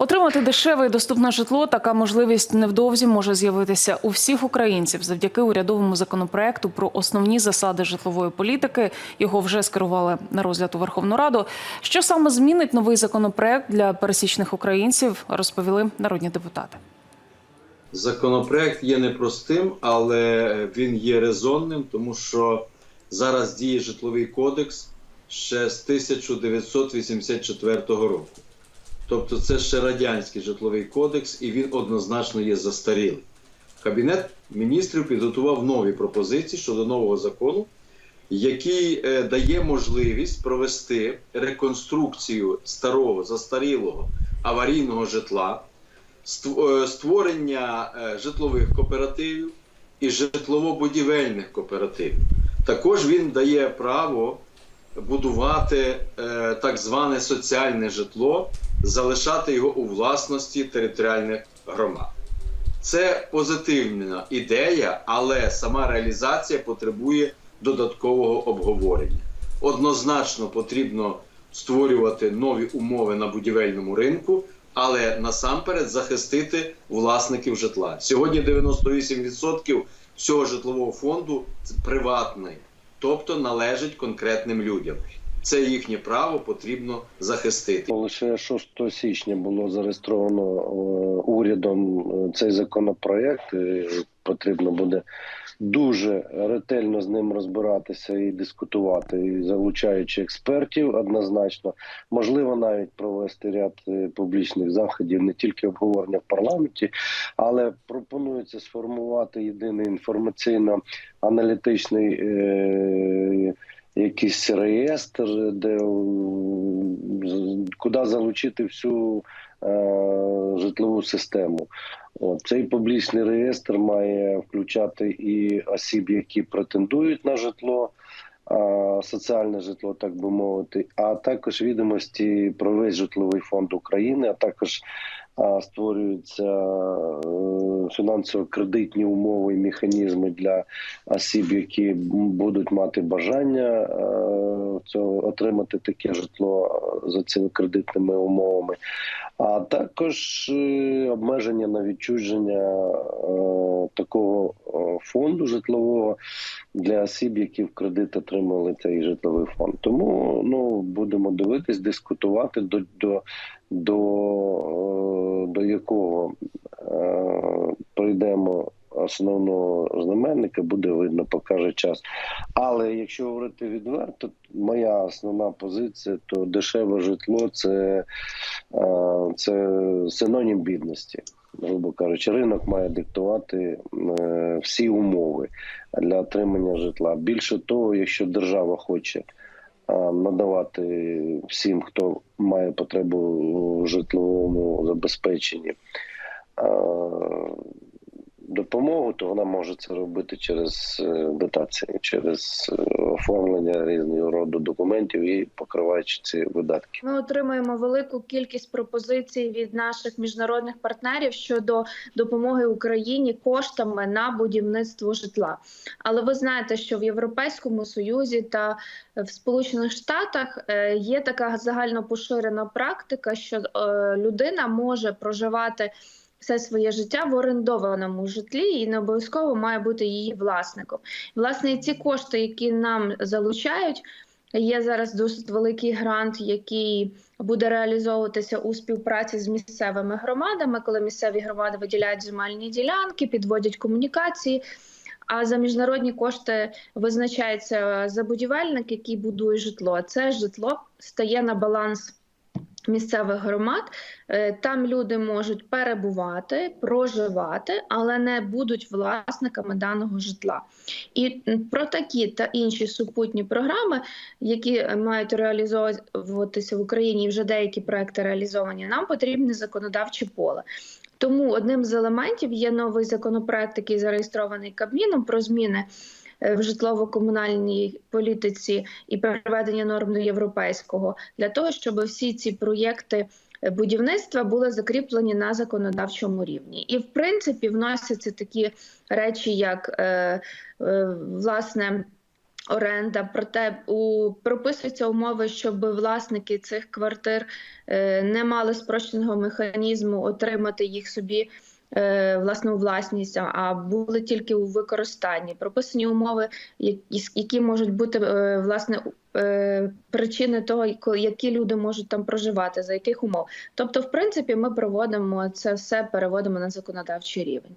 Отримати дешеве і доступне житло така можливість невдовзі може з'явитися у всіх українців завдяки урядовому законопроекту про основні засади житлової політики. Його вже скерували на розгляд у Верховну Раду. Що саме змінить новий законопроект для пересічних українців, розповіли народні депутати. Законопроект є непростим, але він є резонним, тому що зараз діє житловий кодекс ще з 1984 року. Тобто це ще радянський житловий кодекс, і він однозначно є застарілий. Кабінет міністрів підготував нові пропозиції щодо нового закону, який е, дає можливість провести реконструкцію старого застарілого аварійного житла, е, створення е, житлових кооперативів і житлово-будівельних кооперативів. Також він дає право будувати е, так зване соціальне житло, залишати його у власності територіальних громад. Це позитивна ідея, але сама реалізація потребує додаткового обговорення. Однозначно потрібно створювати нові умови на будівельному ринку, але насамперед захистити власників житла. Сьогодні 98% всього житлового фонду приватний, тобто належить конкретним людям. Це їхнє право потрібно захистити. Лише 6 січня було зареєстровано е, урядом е, цей законопроект. Потрібно буде дуже ретельно з ним розбиратися і дискутувати, і залучаючи експертів однозначно. Можливо, навіть провести ряд е, публічних заходів, не тільки обговорення в парламенті, але пропонується сформувати єдиний інформаційно-аналітичний. Е- якийсь реєстр, де куди залучити всю е, житлову систему. От, цей публічний реєстр має включати і осіб, які претендують на житло, соціальне житло, так би мовити, а також відомості про весь житловий фонд України, а також створюються е, фінансово-кредитні умови і механізми для осіб, які будуть мати бажання е, цього отримати таке житло за цими кредитними умовами, а також е, обмеження на відчуження е, такого е, фонду житлового для осіб, які в кредит отримали цей житловий фонд. Тому ну будемо дивитись, дискутувати до до, до, до якого прийдемо основного знаменника, буде видно, покаже час. Але якщо говорити відверто, моя основна позиція, то дешеве житло це, е, це синонім бідності. Грубо кажучи, ринок має диктувати е, всі умови для отримання житла. Більше того, якщо держава хоче надавати всім, хто має потребу у житловому забезпеченні. Допомогу, то вона може це робити через е, дотації, через е, оформлення різного роду документів і покриваючи ці видатки. Ми отримуємо велику кількість пропозицій від наших міжнародних партнерів щодо допомоги Україні коштами на будівництво житла. Але ви знаєте, що в Європейському Союзі та в Сполучених Штатах е, є така загально поширена практика, що людина може проживати. Все своє життя в орендованому житлі і не обов'язково має бути її власником. Власне, ці кошти, які нам залучають, Є зараз досить великий грант, який буде реалізовуватися у співпраці з місцевими громадами, коли місцеві громади виділяють земельні ділянки, підводять комунікації. А за міжнародні кошти визначається забудівельник, який будує житло. Це житло стає на баланс місцевих громад. Е, Там люди можуть перебувати, проживати, але не будуть власниками даного житла. І про такі та інші супутні програми, які мають реалізовуватися в Україні, і вже деякі проекти реалізовані, нам потрібне законодавче поле. Тому одним з елементів є новий законопроект, який зареєстрований Кабміном про зміни в житлово-комунальній політиці і приведення норм до європейського для того, щоб всі ці проєкти е, будівництва були закріплені на законодавчому рівні. І в принципі вносяться такі речі, як е, е, власне. оренда. Проте у прописуються умови, щоб власники цих квартир е, не мали спрощеного механізму отримати їх собі. Е, Власну власність, а були тільки у використанні. Прописані умови, які, можуть бути е, власне е, причини того, які люди можуть там проживати, за яких умов. Тобто, в принципі, ми проводимо це все, переводимо на законодавчий рівень.